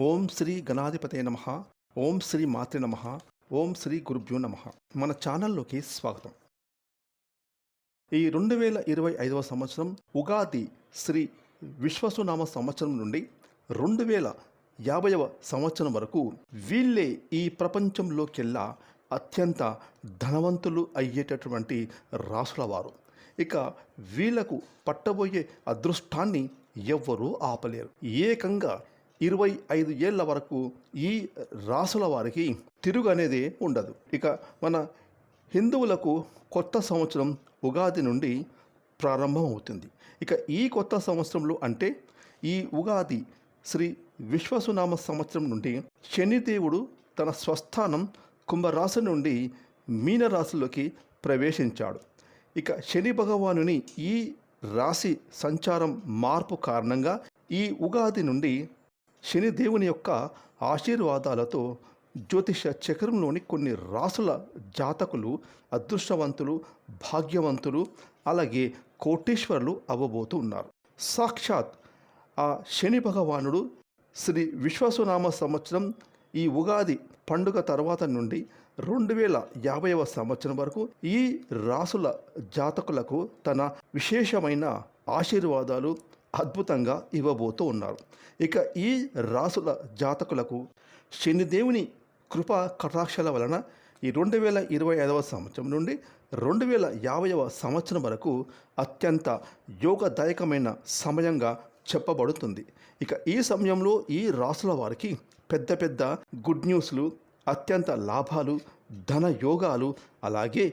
ఓం శ్రీ గణాధిపతే నమ. ఓం శ్రీ మాతృ నమ. ఓం శ్రీ గురుభ్యో నమ. మన ఛానల్లోకి స్వాగతం. ఈ రెండు వేల ఇరవై ఐదవ సంవత్సరం ఉగాది శ్రీ విశ్వసునామ సంవత్సరం నుండి రెండు వేల యాభైవ సంవత్సరం వరకు వీళ్ళే ఈ ప్రపంచంలోకెల్లా అత్యంత ధనవంతులు అయ్యేటటువంటి రాసుల వారు ఇక వీళ్ళకు పట్టబోయే అదృష్టాన్ని ఎవ్వరూ ఆపలేరు. ఏకంగా ఇరవై ఐదు ఏళ్ళ వరకు ఈ రాసుల వారికి తిరుగు అనేది ఉండదు. ఇక మన హిందువులకు కొత్త సంవత్సరం ఉగాది నుండి ప్రారంభం అవుతుంది ఇక ఈ కొత్త సంవత్సరంలో అంటే ఈ ఉగాది శ్రీ విశ్వసునామ సంవత్సరం నుండి శనిదేవుడు తన స్వస్థానం కుంభరాశి నుండి మీనరాశిలోకి ప్రవేశించాడు. ఇక శని భగవానుని ఈ రాశి సంచారం మార్పు కారణంగా ఈ ఉగాది నుండి శనిదేవుని యొక్క ఆశీర్వాదాలతో జ్యోతిష చక్రంలోని కొన్ని రాసుల జాతకులు అదృష్టవంతులు భాగ్యవంతులు అలాగే కోటేశ్వరులు అవ్వబోతూ ఉన్నారు. సాక్షాత్ ఆ శని భగవానుడు శ్రీ విశ్వసునామ సంవత్సరం ఈ ఉగాది పండుగ తర్వాత నుండి రెండు వేల యాభైవ సంవత్సరం వరకు ఈ రాసుల జాతకులకు తన విశేషమైన ఆశీర్వాదాలు అద్భుతంగా ఇవ్వబోతూ ఉన్నారు. ఇక ఈ రాసుల జాతకులకు శనిదేవుని కృపా కటాక్షల వలన ఈ రెండు వేల ఇరవై ఐదవ సంవత్సరం నుండి రెండు వేల యాభైవ సంవత్సరం వరకు అత్యంత యోగదాయకమైన సమయంగా చెప్పబడుతుంది. ఇక ఈ సమయంలో ఈ రాసుల వారికి పెద్ద పెద్ద గుడ్ న్యూస్లు అత్యంత లాభాలు ధన యోగాలు అలాగే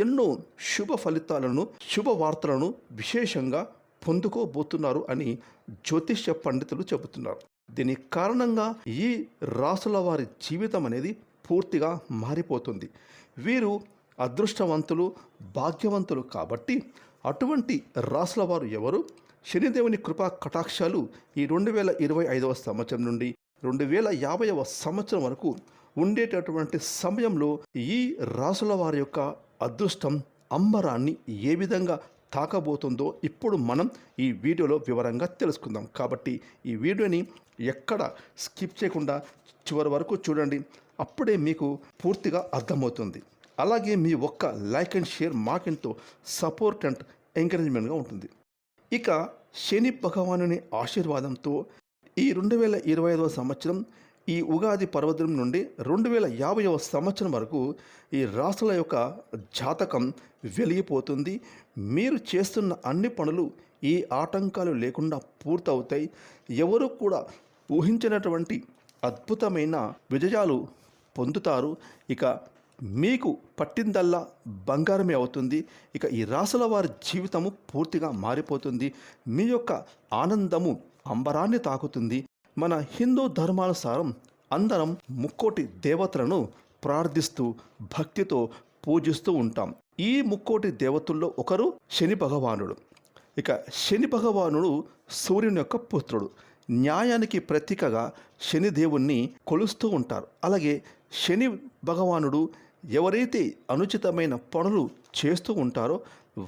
ఎన్నో శుభ ఫలితాలను శుభవార్తలను విశేషంగా పొందుకోబోతున్నారు అని జ్యోతిష్య పండితులు చెబుతున్నారు. దీని కారణంగా ఈ రాసుల వారి జీవితం అనేది పూర్తిగా మారిపోతుంది. వీరు అదృష్టవంతులు భాగ్యవంతులు కాబట్టి అటువంటి రాసుల వారు ఎవరు? శనిదేవుని కృపా కటాక్షాలు ఈ రెండు వేల ఇరవై ఐదవ సంవత్సరం నుండి రెండు వేల యాభైవ సంవత్సరం వరకు ఉండేటటువంటి సమయంలో ఈ రాసుల వారి యొక్క అదృష్టం అంబరాన్ని ఏ విధంగా తాకబోతుందో ఇప్పుడు మనం ఈ వీడియోలో వివరంగా తెలుసుకుందాం. కాబట్టి ఈ వీడియోని ఎక్కడ స్కిప్ చేయకుండా చివరి వరకు చూడండి. అప్పుడే మీకు పూర్తిగా అర్థమవుతుంది. అలాగే మీ ఒక్క లైక్ అండ్ షేర్ మాకెంతో సపోర్ట్ అండ్ ఎంకరేజ్మెంట్గా ఉంటుంది. ఇక శని భగవానుని ఆశీర్వాదంతో ఈ రెండు వేల ఇరవై ఐదవ సంవత్సరం ఈ ఉగాది పర్వదినం నుండి రెండు వేల యాభైవ సంవత్సరం వరకు ఈ రాసుల యొక్క జాతకం వెలిగిపోతుంది. మీరు చేస్తున్న అన్ని పనులు ఈ ఆటంకాలు లేకుండా పూర్తవుతాయి. ఎవరు కూడా ఊహించినటువంటి అద్భుతమైన విజయాలు పొందుతారు. ఇక మీకు పట్టిందల్లా బంగారమే అవుతుంది. ఇక ఈ రాసుల వారి జీవితము పూర్తిగా మారిపోతుంది. మీ యొక్క ఆనందము అంబరాన్ని తాకుతుంది. మన హిందూ ధర్మానుసారం అందరం ముక్కోటి దేవతలను ప్రార్థిస్తూ భక్తితో పూజిస్తూ ఉంటాం. ఈ ముక్కోటి దేవతల్లో ఒకరు శని భగవానుడు. ఇక శని భగవానుడు సూర్యుని యొక్క పుత్రుడు. న్యాయానికి ప్రతీకగా శనిదేవుణ్ణి కొలుస్తూ ఉంటారు. అలాగే శని భగవానుడు ఎవరైతే అనుచితమైన పనులు చేస్తూ ఉంటారో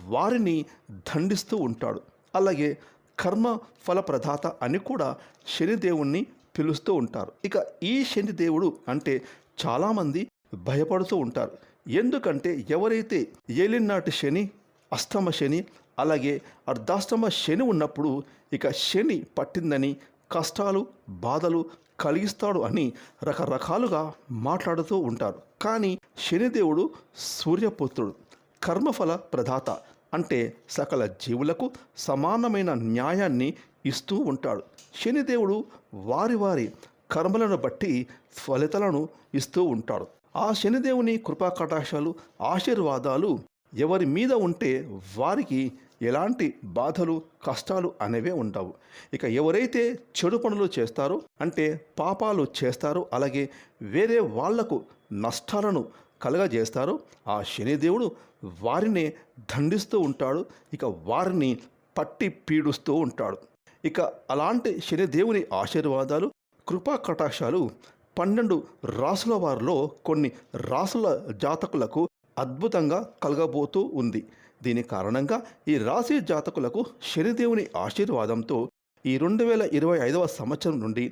వారిని దండిస్తూ ఉంటాడు. అలాగే కర్మ ఫలప్రదాత అని కూడా శనిదేవుణ్ణి పిలుస్తూ ఉంటారు. ఇక ఈ శనిదేవుడు అంటే చాలామంది భయపడుతూ ఉంటారు. ఎందుకంటే ఎవరైతే ఏలినాటి శని అష్టమ శని అలాగే అర్ధాష్టమ శని ఉన్నప్పుడు ఇక శని పట్టిందని కష్టాలు బాధలు కలిగిస్తాడు అని రకరకాలుగా మాట్లాడుతూ ఉంటారు. కానీ శనిదేవుడు సూర్యపుత్రుడు కర్మఫల ప్రదాత అంటే సకల జీవులకు సమానమైన న్యాయాన్ని ఇస్తూ ఉంటాడు. శనిదేవుడు వారి వారి కర్మలను బట్టి ఫలితాలను ఇస్తూ ఉంటాడు. ఆ శనిదేవుని కృపా కటాక్షాలు ఆశీర్వాదాలు ఎవరి మీద ఉంటే వారికి ఎలాంటి బాధలు కష్టాలు అనేవే ఉండవు. ఇక ఎవరైతే చెడు పనులు చేస్తారో అంటే పాపాలు చేస్తారో అలాగే వేరే వాళ్ళకు నష్టాలను కలగజేస్తారు ఆ శనిదేవుడు వారినే దండిస్తూ ఉంటాడు. ఇక వారిని పట్టి పీడుస్తూ ఉంటాడు. ఇక అలాంటి శనిదేవుని ఆశీర్వాదాలు కృపా కటాక్షాలు పన్నెండు రాసుల వారిలో కొన్ని రాసుల జాతకులకు అద్భుతంగా కలగబోతూ ఉంది. దీని కారణంగా ఈ రాశి జాతకులకు శనిదేవుని ఆశీర్వాదంతో ఈ రెండు వేల ఇరవై ఐదవ సంవత్సరం నుండి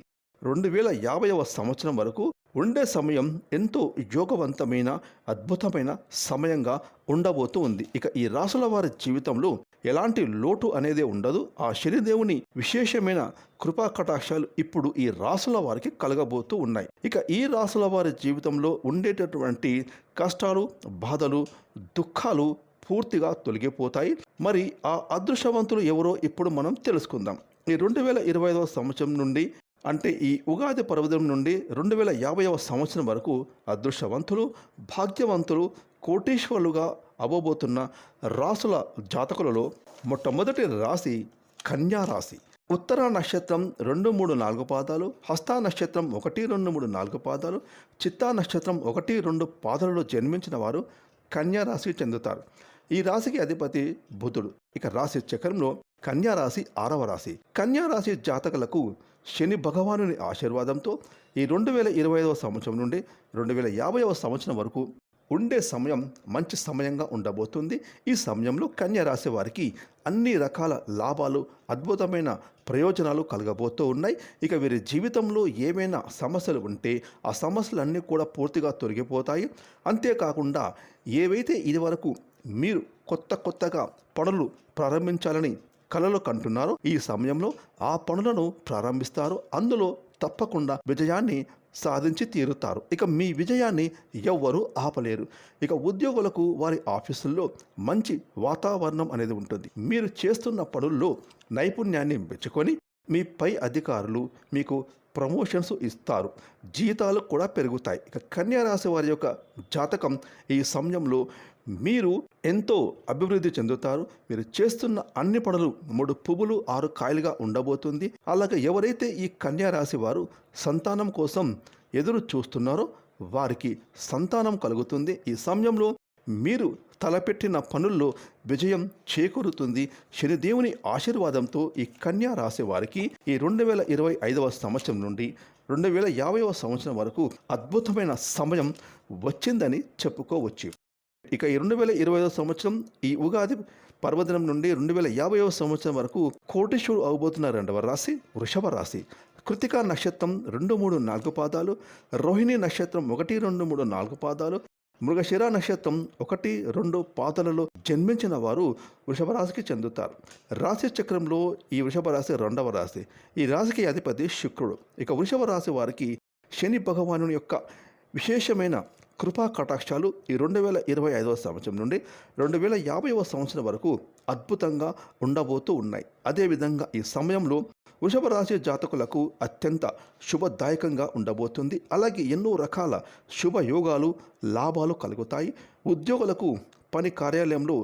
రెండు వేల యాభైవ సంవత్సరం వరకు ఉండే సమయం ఎంతో యోగవంతమైన అద్భుతమైన సమయంగా ఉండబోతూ ఉంది. ఇక ఈ రాసుల వారి జీవితంలో ఎలాంటి లోటు అనేది ఉండదు. ఆ శనిదేవుని విశేషమైన కృపా కటాక్షాలు ఇప్పుడు ఈ రాసుల వారికి కలగబోతూ ఉన్నాయి. ఇక ఈ రాసుల వారి జీవితంలో ఉండేటటువంటి కష్టాలు బాధలు దుఃఖాలు పూర్తిగా తొలగిపోతాయి. మరి ఆ అదృష్టవంతులు ఎవరో ఇప్పుడు మనం తెలుసుకుందాం. ఈ రెండు వేల ఇరవై ఐదవ సంవత్సరం నుండి అంటే ఈ ఉగాది పర్వదం నుండి రెండు వేల యాభైవ సంవత్సరం వరకు అదృష్టవంతులు భాగ్యవంతులు కోటీశ్వరులుగా అవ్వబోతున్న రాసుల జాతకులలో మొట్టమొదటి రాశి కన్యా రాశి. ఉత్తర నక్షత్రం రెండు మూడు నాలుగు పాదాలు హస్త నక్షత్రం ఒకటి రెండు మూడు నాలుగు పాదాలు చిత్తా నక్షత్రం ఒకటి రెండు పాదాలలో జన్మించిన వారు కన్యా రాశికి చెందుతారు. ఈ రాశికి అధిపతి బుధుడు. ఇక రాశి చక్రంలో కన్యా రాశి ఆరవ రాశి. కన్యా రాశి జాతకులకు శని భగవానుని ఆశీర్వాదంతో ఈ రెండు వేల ఇరవై ఐదవ సంవత్సరం నుండి రెండు వేల యాభైవ సంవత్సరం వరకు ఉండే సమయం మంచి సమయంగా ఉండబోతుంది. ఈ సమయంలో కన్య రాశి వారికి అన్ని రకాల లాభాలు అద్భుతమైన ప్రయోజనాలు కలగబోతూ ఉన్నాయి. ఇక వీరి జీవితంలో ఏమైనా సమస్యలు ఉంటే ఆ సమస్యలన్నీ కూడా పూర్తిగా తొలగిపోతాయి. అంతేకాకుండా ఏవైతే ఇదివరకు మీరు కొత్త కొత్తగా పనులు ప్రారంభించాలని కలలు కంటున్నారు. ఈ సమయంలో ఆ పనులను ప్రారంభిస్తారు. అందులో తప్పకుండా విజయాన్ని సాధించి తీరుతారు. ఇక మీ విజయాన్ని ఎవ్వరూ ఆపలేరు. ఇక ఉద్యోగులకు వారి ఆఫీసుల్లో మంచి వాతావరణం అనేది ఉంటుంది. మీరు చేస్తున్న పనుల్లో నైపుణ్యాన్ని మెచ్చుకొని మీ పై అధికారులు మీకు ప్రమోషన్స్ ఇస్తారు. జీతాలు కూడా పెరుగుతాయి. ఇక కన్యారాశి వారి యొక్క జాతకం ఈ సమయంలో మీరు ఎంతో అభివృద్ధి చెందుతారు. మీరు చేస్తున్న అన్ని పనులు మూడు పువ్వులు ఆరు కాయలుగా ఉండబోతుంది. అలాగే ఎవరైతే ఈ కన్యా రాశి వారు సంతానం కోసం ఎదురు చూస్తున్నారో వారికి సంతానం కలుగుతుంది. ఈ సమయంలో మీరు తలపెట్టిన పనుల్లో విజయం చేకూరుతుంది. శనిదేవుని ఆశీర్వాదంతో ఈ కన్యా రాశి వారికి ఈ రెండు వేల ఇరవై ఐదవ సంవత్సరం నుండి రెండు వేల యాభైవ సంవత్సరం వరకు అద్భుతమైన సమయం వచ్చిందని చెప్పుకోవచ్చు. ఇక రెండు వేల ఇరవైవ సంవత్సరం ఈ ఉగాది పర్వదినం నుండి రెండు వేల యాభైవ సంవత్సరం వరకు కోటేశ్వరుడు అవబోతున్న రెండవ రాశి వృషభ రాశి. కృతికా నక్షత్రం రెండు మూడు నాలుగు పాదాలు రోహిణి నక్షత్రం ఒకటి రెండు మూడు నాలుగు పాదాలు మృగశిర నక్షత్రం ఒకటి రెండు పాదాలలో జన్మించిన వారు వృషభ రాశికి చెందుతారు. రాశి చక్రంలో ఈ వృషభ రాశి రెండవ రాశి. ఈ రాశికి అధిపతి శుక్రుడు. ఇక వృషభ రాశి వారికి శని భగవాను యొక్క విశేషమైన కృపా కటాక్షాలు ఈ రెండు వేల ఇరవై ఐదవ సంవత్సరం నుండి రెండు వేల యాభైవ సంవత్సరం వరకు అద్భుతంగా ఉండబోతూ ఉన్నాయి. అదేవిధంగా ఈ సమయంలో వృషభ రాశి జాతకులకు అత్యంత శుభదాయకంగా ఉండబోతుంది. అలాగే ఎన్నో రకాల శుభయోగాలు లాభాలు కలుగుతాయి. ఉద్యోగులకు పని కార్యాలయంలో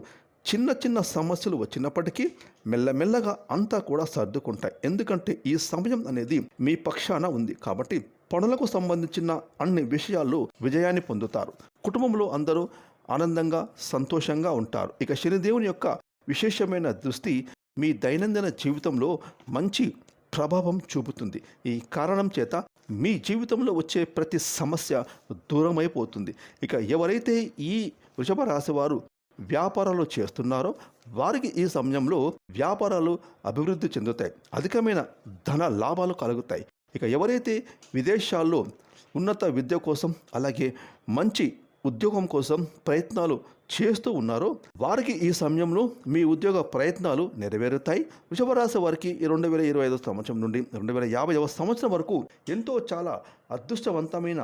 చిన్న చిన్న సమస్యలు వచ్చినప్పటికీ మెల్లమెల్లగా అంతా కూడా సర్దుకుంటాయి. ఎందుకంటే ఈ సమయం అనేది మీ పక్షాన ఉంది కాబట్టి పనులకు సంబంధించిన అన్ని విషయాల్లో విజయాన్ని పొందుతారు. కుటుంబంలో అందరూ ఆనందంగా సంతోషంగా ఉంటారు. ఇక శనిదేవుని యొక్క విశేషమైన దృష్టి మీ దైనందిన జీవితంలో మంచి ప్రభావం చూపుతుంది. ఈ కారణం చేత మీ జీవితంలో వచ్చే ప్రతి సమస్య దూరమైపోతుంది. ఇక ఎవరైతే ఈ వృషభ రాశి వారు వ్యాపారాలు చేస్తున్నారో వారికి ఈ సమయంలో వ్యాపారాలు అభివృద్ధి చెందుతాయి. అధికమైన ధన లాభాలు కలుగుతాయి. ఇక ఎవరైతే విదేశాల్లో ఉన్నత విద్య కోసం అలాగే మంచి ఉద్యోగం కోసం ప్రయత్నాలు చేస్తూ ఉన్నారో వారికి ఈ సమయంలో మీ ఉద్యోగ ప్రయత్నాలు నెరవేరుతాయి. వృషభరాశి వారికి రెండు వేల ఇరవై ఐదో సంవత్సరం నుండి రెండు వేల యాభైవ సంవత్సరం వరకు ఎంతో చాలా అదృష్టవంతమైన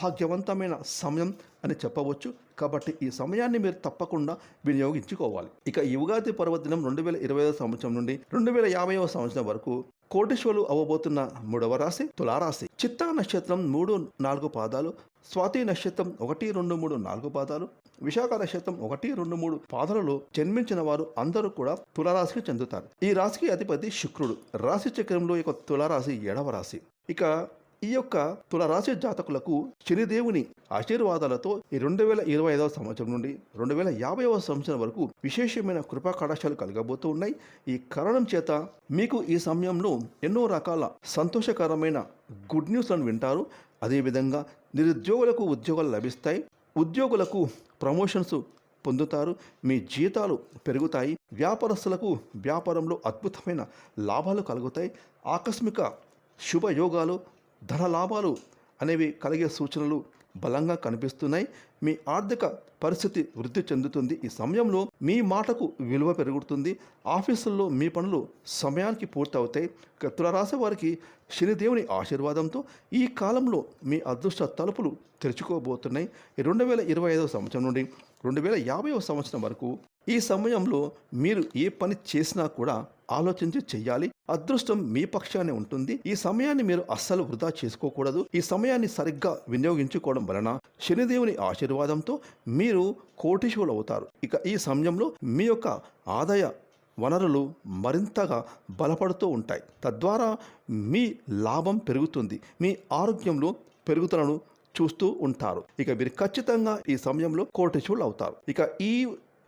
భాగ్యవంతమైన సమయం అని చెప్పవచ్చు. కాబట్టి ఈ సమయాన్ని మీరు తప్పకుండా వినియోగించుకోవాలి. ఇక ఈ ఉగాది పర్వదినం రెండు వేల ఇరవై సంవత్సరం నుండి రెండు వేల యాభైవ సంవత్సరం వరకు కోటిశ్వలు అవ్వబోతున్న మూడవ రాశి తులారాశి. చిత్తా నక్షత్రం మూడు నాలుగు పాదాలు స్వాతి నక్షత్రం ఒకటి రెండు మూడు నాలుగు పాదాలు విశాఖ నక్షత్రం ఒకటి రెండు మూడు పాదాలలో జన్మించిన వారు అందరూ కూడా తులారాశికి చెందుతారు. ఈ రాశికి అధిపతి శుక్రుడు. రాశి చక్రంలో యొక్క తులారాశి ఏడవ రాశి. ఇక ఈ యొక్క తులరాశి జాతకులకు శనిదేవుని ఆశీర్వాదాలతో ఈ రెండు వేల ఇరవై ఐదవ సంవత్సరం నుండి రెండు వేల యాభైవ సంవత్సరం వరకు విశేషమైన కృపా కటాక్షాలు కలగబోతూ ఉన్నాయి. ఈ కారణం చేత మీకు ఈ సమయంలో ఎన్నో రకాల సంతోషకరమైన గుడ్ న్యూస్లను వింటారు. అదేవిధంగా నిరుద్యోగులకు ఉద్యోగాలు లభిస్తాయి. ఉద్యోగులకు ప్రమోషన్స్ పొందుతారు. మీ జీతాలు పెరుగుతాయి. వ్యాపారస్తులకు వ్యాపారంలో అద్భుతమైన లాభాలు కలుగుతాయి. ఆకస్మిక శుభయోగాలు ధన లాభాలు అనేవి కలిగే సూచనలు బలంగా కనిపిస్తున్నాయి. మీ ఆర్థిక పరిస్థితి వృద్ధి చెందుతుంది. ఈ సమయంలో మీ మాటకు విలువ పెరుగుతుంది. ఆఫీసుల్లో మీ పనులు సమయానికి పూర్తవుతాయి. కత్తుల తులరాశి వారికి శనిదేవుని ఆశీర్వాదంతో ఈ కాలంలో మీ అదృష్ట తలుపులు తెరుచుకోబోతున్నాయి. రెండు వేల ఇరవై ఐదవ సంవత్సరం నుండి రెండు వేల యాభైవ సంవత్సరం వరకు ఈ సమయంలో మీరు ఏ పని చేసినా కూడా ఆలోచించి చెయ్యాలి. అదృష్టం మీ పక్షానే ఉంటుంది. ఈ సమయాన్ని మీరు అస్సలు వృధా చేసుకోకూడదు. ఈ సమయాన్ని సరిగ్గా వినియోగించుకోవడం వలన శనిదేవుని ఆశీర్వాదంతో మీరు కోటీశువులు అవుతారు ఇక ఈ సమయంలో మీ యొక్క ఆదాయ వనరులు మరింతగా బలపడుతూ ఉంటాయి. తద్వారా మీ లాభం పెరుగుతుంది. మీ ఆరోగ్యంలో పెరుగుదలను చూస్తూ ఉంటారు. ఇక మీరు ఖచ్చితంగా ఈ సమయంలో కోటేశ్వరులు అవుతారు ఇక ఈ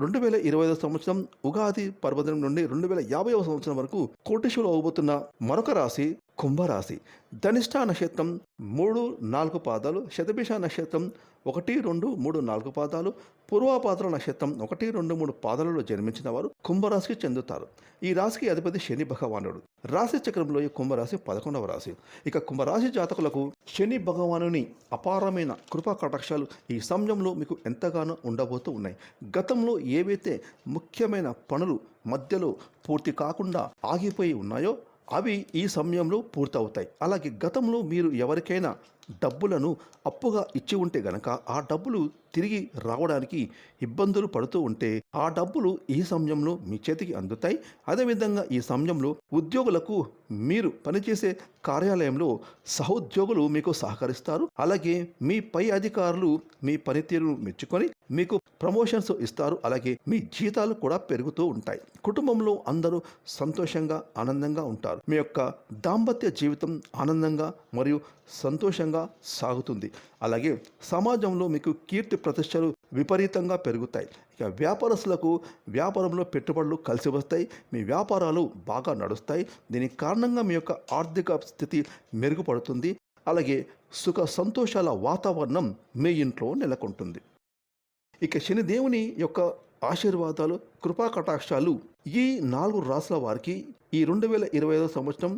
రెండు వేల ఇరవై ఐదో సంవత్సరం ఉగాది పర్వదినం నుండి రెండు వేల యాభైవ సంవత్సరం వరకు కోటేశ్వరులు అవబోతున్న మరొక రాశి కుంభరాశి. ధనిష్ట నక్షత్రం మూడు నాలుగు పాదాలు. శతభిష నక్షత్రం ఒకటి రెండు మూడు నాలుగు పాదాలు. పూర్వపాత్ర నక్షత్రం ఒకటి రెండు మూడు పాదాలలో జన్మించిన వారు కుంభరాశికి చెందుతారు. ఈ రాశికి అధిపతి శని భగవానుడు. రాశి చక్రంలో ఈ కుంభరాశి పదకొండవ రాశి. ఇక కుంభరాశి జాతకులకు శని భగవానుని అపారమైన కృపా కటాక్షాలు ఈ సమయంలో మీకు ఎంతగానో ఉండబోతూ ఉన్నాయి. గతంలో ఏవైతే ముఖ్యమైన పనులు మధ్యలో పూర్తి కాకుండా ఆగిపోయి ఉన్నాయో అవి ఈ సమయంలో పూర్తవుతాయి. అలాగే గతంలో మీరు ఎవరికైనా డబ్బులను అప్పుగా ఇచ్చి ఉంటే గనక ఆ డబ్బులు తిరిగి రావడానికి ఇబ్బందులు పడుతూ ఉంటే ఆ డబ్బులు ఈ సమయంలో మీ చేతికి అందుతాయి. అదేవిధంగా ఈ సమయంలో ఉద్యోగులకు మీరు పనిచేసే కార్యాలయంలో సహోద్యోగులు మీకు సహకరిస్తారు. అలాగే మీ పై అధికారులు మీ పనితీరును మెచ్చుకొని మీకు ప్రమోషన్స్ ఇస్తారు. అలాగే మీ జీతాలు కూడా పెరుగుతూ ఉంటాయి. కుటుంబంలో అందరూ సంతోషంగా ఆనందంగా ఉంటారు. మీ యొక్క దాంపత్య జీవితం ఆనందంగా మరియు సంతోషంగా సాగుతుంది. అలాగే సమాజంలో మీకు కీర్తి ప్రతిష్టలు విపరీతంగా పెరుగుతాయి. ఇక వ్యాపారస్తులకు వ్యాపారంలో పెట్టుబడులు కలిసి వస్తాయి. మీ వ్యాపారాలు బాగా నడుస్తాయి. దీనికి కారణంగా మీ యొక్క ఆర్థిక స్థితి మెరుగుపడుతుంది. అలాగే సుఖ సంతోషాల వాతావరణం మీ ఇంట్లో నెలకొంటుంది. ఇక శనిదేవుని యొక్క ఆశీర్వాదాలు కృపా కటాక్షాలు ఈ నాలుగు రాసుల వారికి ఈ రెండు వేల ఇరవై ఐదో సంవత్సరం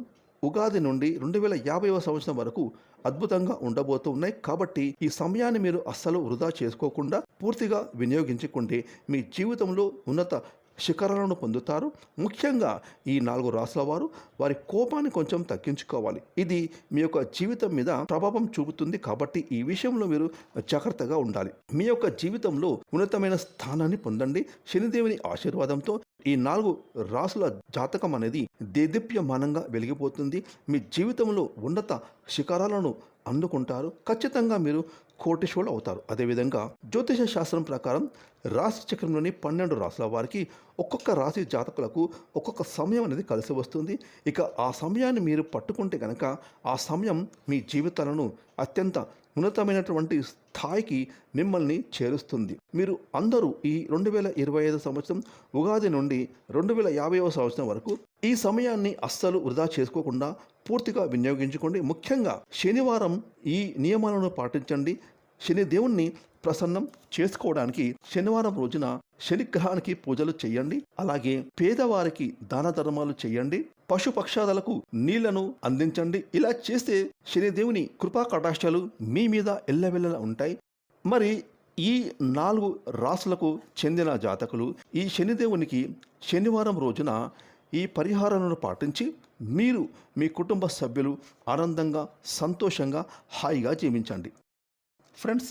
ఉగాది నుండి రెండు వేల యాభైవ సంవత్సరం వరకు అద్భుతంగా ఉండబోతున్నాయి. కాబట్టి ఈ సమయాన్ని మీరు అస్సలు వృధా చేసుకోకుండా పూర్తిగా వినియోగించుకుంటే మీ జీవితంలో ఉన్నత శిఖరాలను పొందుతారు. ముఖ్యంగా ఈ నాలుగు రాసుల వారు వారి కోపాన్ని కొంచెం తగ్గించుకోవాలి. ఇది మీ యొక్క జీవితం మీద ప్రభావం చూపుతుంది కాబట్టి ఈ విషయంలో మీరు జాగ్రత్తగా ఉండాలి. మీ యొక్క జీవితంలో ఉన్నతమైన స్థానాన్ని పొందండి. శనిదేవుని ఆశీర్వాదంతో ఈ నాలుగు రాసుల జాతకం అనేది దేదీప్యమానంగా వెలిగిపోతుంది. మీ జీవితంలో ఉన్నత శిఖరాలను అందుకుంటారు. ఖచ్చితంగా మీరు కోటేశ్వరులు అవుతారు. అదేవిధంగా జ్యోతిష శాస్త్రం ప్రకారం రాశి చక్రంలోని పన్నెండు రాసుల వారికి ఒక్కొక్క రాశి జాతకులకు ఒక్కొక్క సమయం అనేది కలిసి వస్తుంది. ఇక ఆ సమయాన్ని మీరు పట్టుకుంటే కనుక ఆ సమయం మీ జీవితాలను అత్యంత ఉన్నతమైనటువంటి స్థాయికి మిమ్మల్ని చేరుస్తుంది. మీరు అందరూ ఈ రెండు వేల ఇరవై ఐదు సంవత్సరం ఉగాది నుండి రెండు వేల యాభైవ సంవత్సరం వరకు ఈ సమయాన్ని అస్సలు వృధా చేసుకోకుండా పూర్తిగా వినియోగించుకోండి. ముఖ్యంగా శనివారం ఈ నియమాలను పాటించండి. శని దేవుణ్ణి ప్రసన్నం చేసుకోవడానికి శనివారం రోజున శనిగ్రహానికి పూజలు చేయండి. అలాగే పేదవారికి దాన ధర్మాలు చేయండి. పశుపక్షాదులకు నీళ్ళను అందించండి. ఇలా చేస్తే శనిదేవుని కృపా కటాక్షాలు మీ మీద ఎల్లవెల్లలా ఉంటాయి. మరి ఈ నాలుగు రాసులకు చెందిన జాతకులు ఈ శనిదేవునికి శనివారం రోజున ఈ పరిహారాలను పాటించి మీరు మీ కుటుంబ సభ్యులు ఆనందంగా సంతోషంగా హాయిగా జీవించండి. ఫ్రెండ్స్